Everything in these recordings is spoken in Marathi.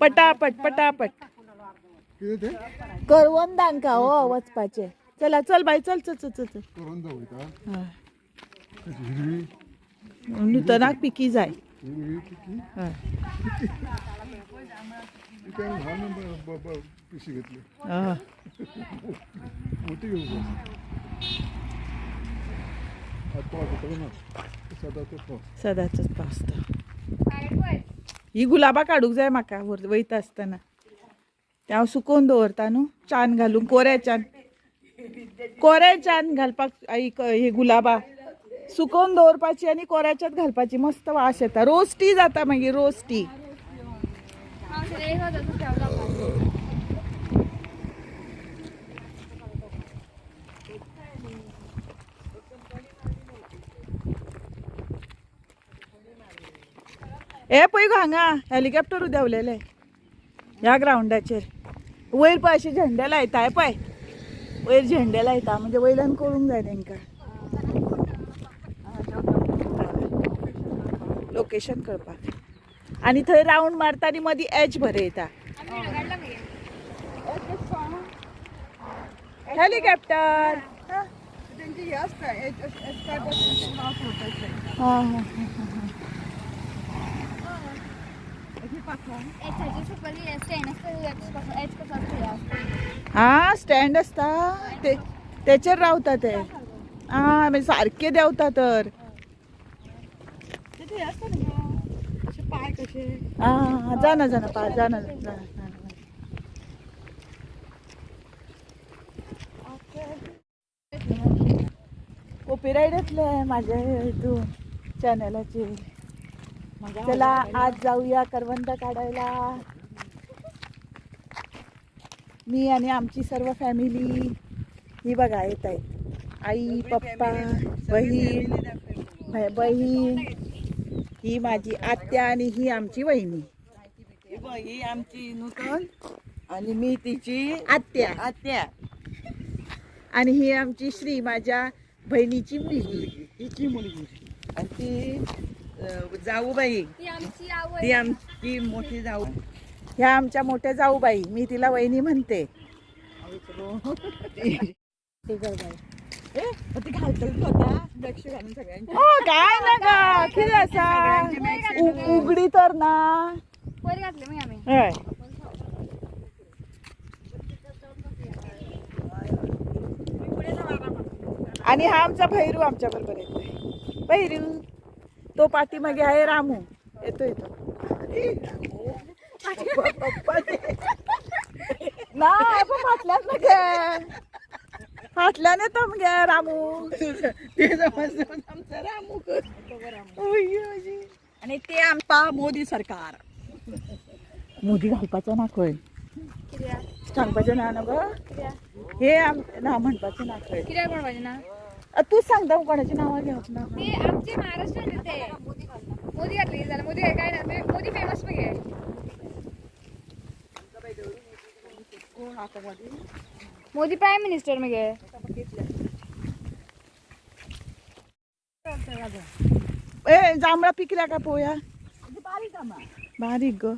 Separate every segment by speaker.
Speaker 1: पटापट पटापट.
Speaker 2: किती? ते
Speaker 1: हो वचपाचे. चला चल बाई चल चल चल चल चल.
Speaker 2: करून जाऊ इथं.
Speaker 1: हय.
Speaker 2: कशी हिरवी
Speaker 1: नूतनाक पिकी जाय.
Speaker 2: हिरवी किती
Speaker 1: हय.
Speaker 2: ती काय लहान ब- ब- ब- पिशी घेतली.
Speaker 1: हय.
Speaker 2: मोठी घेऊ बस आज पाऊस होता ना. सदाचा पाऊस
Speaker 1: ही गुलाबा काडूक जाय म्हाका वयता आसतना ते हांव सुकोवन दवरता न्हू चान घालून कोऱ्याच्यान कोऱ्याच्यान घालपाक ही गुलाबा. सुकोवन दवरपाची आनी कोऱ्याच्यात घालपाची मस्त वास येता. रोस्टी जाता मागीर रोस्टी. हे पळय गो हांगा हेलिकॉप्टर देवलेले ह्या ग्रावंडाचेर वयर पळय अशे झेंडे लायता पळय. वयर झेंडे लायता म्हणजे वयल्यान करूंक जाय तांकां. लोकेशन कळपाक. आनी थंय रावंड मारता आनी मदीं एज बरयता हेलिकॉप्टर हा हा. हा स्टँड असता ते त्याचेर रावता ते. हा म्हणजे सारखे देवता तर.
Speaker 2: पाय कसे?
Speaker 1: हा जाना जाना पा जाना जाना कॉपीराईट येतले माझ्या हितून चॅनलाचे चला आज जाऊया करवंद काढायला. मी आणि आमची सर्व फॅमिली ही बघा येत आहेत आई पप्पा बहीण बहीण. ही माझी आत्या आणि ही आमची वहिनी.
Speaker 3: ही आमची नूतन आणि मी तिची
Speaker 1: आत्या.
Speaker 3: आत्या.
Speaker 1: आणि ही आमची श्री माझ्या बहिणीची मुलगी.
Speaker 3: तिची मुलगी. आणि ती जाऊबाई. ती आमची मोठी जाऊ
Speaker 1: ह्या आमच्या मोठ्या जाऊबाई. मी तिला वहिनी म्हणते. काय ना गा किती असा उघडी तर ना. आणि हा आमचा भैरू आमच्या बरोबर येतोय. भैरू तो पाठीमागे आहे रामू. येतो येतो. ना आपण फाटल्यात ना घे फाटल्याने तर रामू
Speaker 3: आमचा रामू. आणि ते आमचा मोदी सरकार.
Speaker 1: मोदी घालपाचो ना खंय. सांगपाचें ना न्हू गो? हे आम ना म्हणपाचें ना खंय.
Speaker 4: कित्याक म्हणपाचें ना?
Speaker 1: अ, तूच सांगता कोणाची नांवां घेवप ना
Speaker 4: ते आमचे महाराष्ट्रात ते मोदी घातले मोदी काय ना ते मोदी फेमस मगे मोदी प्राईम मिनिस्टर मगे
Speaker 1: ए जांभळा पिकल्या का पोया?
Speaker 3: बारीक
Speaker 1: गो.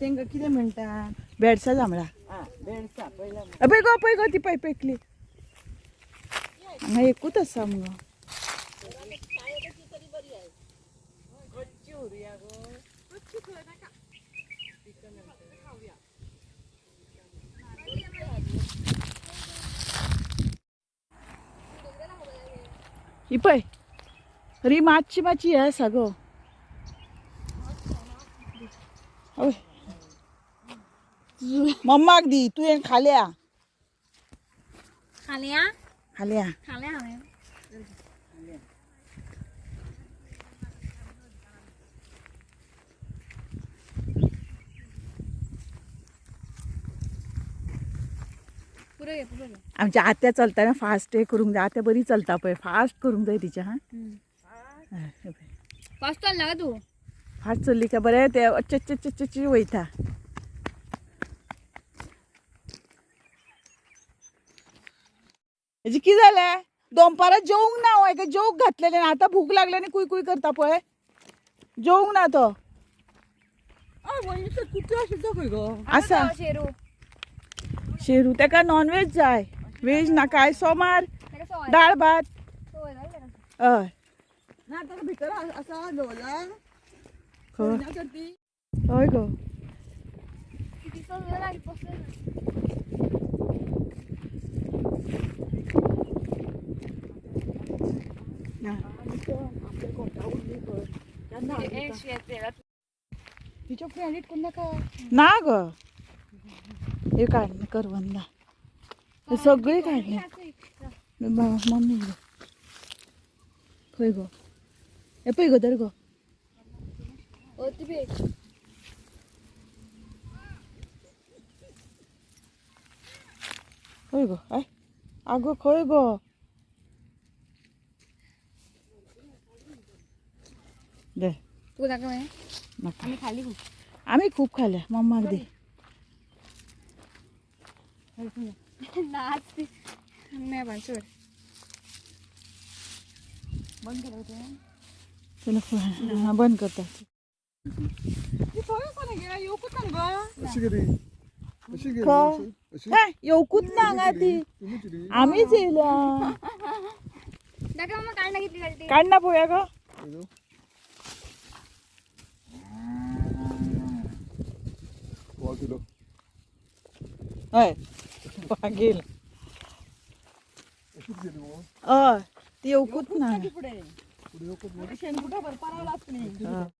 Speaker 3: तेंका कितें म्हणटा
Speaker 1: बेडसा जांभळा.
Speaker 3: आ बेडसा पयला
Speaker 1: अ, पळय गो पळय गो ती पळय पेकली. हांगा एकूच आसा मुगो ही पळय री मातशी मातशी हे आसा गो मम्माक दी तुवें खाल्या.
Speaker 4: खाल्या?
Speaker 1: खाल्या.
Speaker 4: खाल्या
Speaker 1: आमच्या आत्या चलताना फास्ट हे करूंक जाय आत्या बरी चलता पळय फास्ट करूंक जाय तिच्या हा.
Speaker 4: पाच चल ना तू?
Speaker 1: फास्ट चलली का? बरें ते ची वयता हेजी कितें जालें दनपारां जेवंक ना हांव हेका जेवंक घातलेलें आतां भूक लागली आनी कुय कुय करता पळय जेवंक ना तो. असा.
Speaker 4: शेरू.
Speaker 1: शेरू तेका नॉनव्हेज जाय व्हेज ना काय? सोमार. डाळ भात. हय
Speaker 3: ना भितर
Speaker 1: हय गो. ना ग हे काढ करवंदा हे सगळी काढली मम्मी गो खंय गो हे पळय गो तर गो खंय गो आय आगो खंय गो दे.
Speaker 4: तू आम्ही खाली खूप.
Speaker 1: आम्ही खूप खाल्ल्या मम्माक दे
Speaker 4: नाच. नाही
Speaker 1: तुला हा, बंद करतात हे येवकूच ना हांगा ती. आम्हीच येयल्या
Speaker 4: नका मग काढणं
Speaker 1: काढ ना पोया ग.
Speaker 2: केलं? वा किलो
Speaker 1: हय. मागील
Speaker 2: अशीच गेली मग
Speaker 1: हय. ती येवकूच ना?